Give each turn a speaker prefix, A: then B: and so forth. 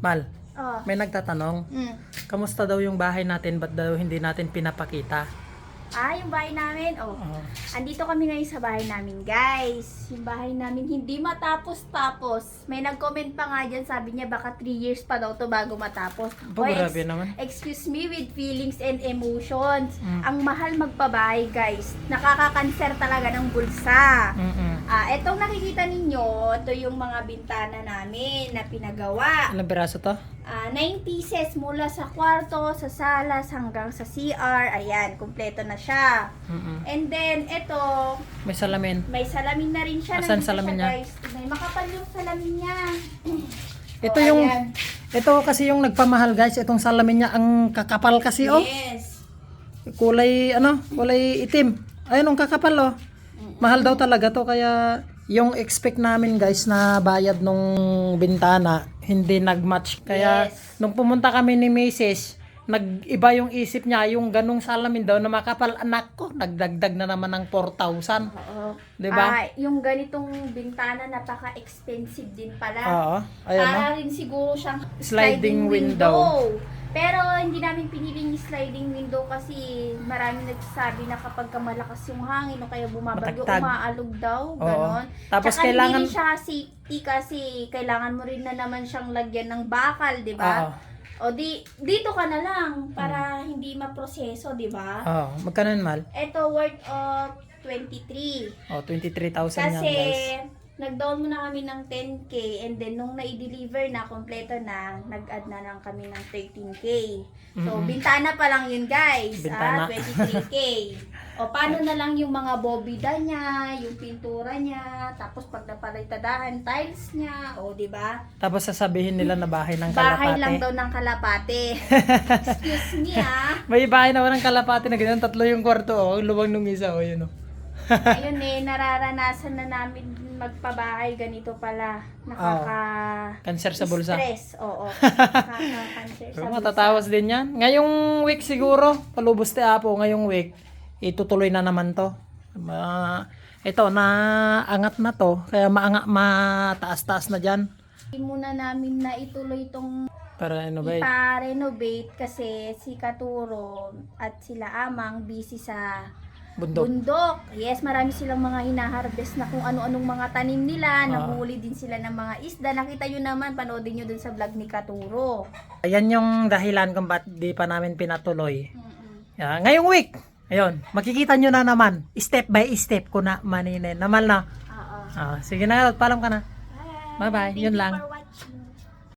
A: Mal,
B: Oh.
A: may nagtatanong,
B: Mm.
A: kamusta daw yung bahay natin, ba't daw hindi natin pinapakita?
B: Ah, yung bahay namin. Oh.
A: Oo.
B: Andito kami ngayon sa bahay namin, guys. Yung bahay namin hindi matapos-tapos. May nag-comment pa nga dyan, sabi niya baka 3 years pa daw to bago matapos.
A: Ba,
B: Oy,
A: grabe naman.
B: Excuse me with feelings and emotions.
A: Mm.
B: Ang mahal magpabahay, guys. Nakakakanser talaga ng bulsa.
A: Mm-mm.
B: Ah, etong nakikita ninyo, ito yung mga bintana namin na pinagawa.
A: Ilang piraso to?
B: Ah, 9 pieces mula sa kwarto, sa salas, hanggang sa CR. Ayan, kumpleto na siya.
A: Mm-mm.
B: And then, ito,
A: May salamin.
B: may salamin na rin siya.
A: Asan salamin
B: siya,
A: niya?
B: Guys. May makapal yung salamin niya.
A: Ito
B: Oh,
A: yung,
B: ayan.
A: ito kasi yung nagpamahal guys, itong salamin niya, ang kakapal kasi oh.
B: Yes.
A: Kulay, ano, kulay itim. Ayun, ang kakapal oh. Mahal daw talaga to, kaya yung expect namin guys na bayad nung bintana, hindi nagmatch. Kaya
B: Yes.
A: nung pumunta kami ni Mrs., nag-iba yung isip niya, yung ganong salamin daw na makapal, anak ko, nagdagdag na naman ng 4,000.
B: Oo.
A: Diba?
B: Ah, yung ganitong bintana, napaka-expensive din pala.
A: Oo, ayun oh.
B: Para rin siguro siyang
A: Sliding window.
B: Pero hindi namin piniling yung sliding window kasi marami nagsasabi na kapag ka malakas yung hangin o kaya bumabagyo, umaalog daw,
A: Oo.
B: ganon.
A: Tapos
B: Tsaka
A: kailangan-
B: hindi rin siya safety kasi kailangan mo rin na naman siyang lagyan ng bakal, di ba?
A: Oo.
B: O di, dito ka na lang para hindi maproseso, di ba?
A: Oo, magkano yun, Mal?
B: Ito worth of 23.
A: Oh, 23,000 yan,
B: Kasi,
A: guys.
B: Nag-down muna kami ng 10k and then nung na-deliver na, kompleto na, nag-add na lang kami ng 13k. So,
A: Mhm.
B: bintana pa lang yun, guys.
A: Bintana.
B: Ah, 23k. o, paano na lang yung mga bobida niya, yung pintura niya, tapos pag napalitadahan, tiles niya, o, di ba?
A: Tapos sasabihin nila na bahay ng
B: Bahay
A: kalapate.
B: lang daw ng kalapate. Excuse me, ah.
A: May bahay naman ng kalapate na ganyan, tatlo yung kwarto, oh. Lubang nung isa, oh, yun, oh.
B: Ayun eh, nararanasan na namin magpabahay ganito pala. Nakaka...
A: Cancer sa bulsa.
B: Stress, oo. Nakaka-cancer sa bulsa.
A: matatawas din yan. Ngayong week siguro, palubos te apo, ngayong week, itutuloy na naman to. Ma ito, na angat na to, kaya maanga, mataas-taas na dyan.
B: Hindi muna namin na ituloy itong
A: Para eh.
B: ipa-renovate kasi si Katuro at sila Amang busy sa
A: Bundok.
B: bundok. Yes, marami silang mga hinaharvest na kung ano-anong mga tanim nila. Nahuli din sila ng mga isda. Nakita nyo naman, panoodin nyo dun sa vlog ni Katuro.
A: Ayan yung dahilan kung ba't di pa namin pinatuloy.
B: Mm-mm.
A: Yeah, ngayong week, ayun, makikita nyo na naman, step by step ko na maninin. Naman na.
B: Oo.
A: Ah, sige na, palam ka na.
B: Bye.
A: Bye-bye. Yun lang.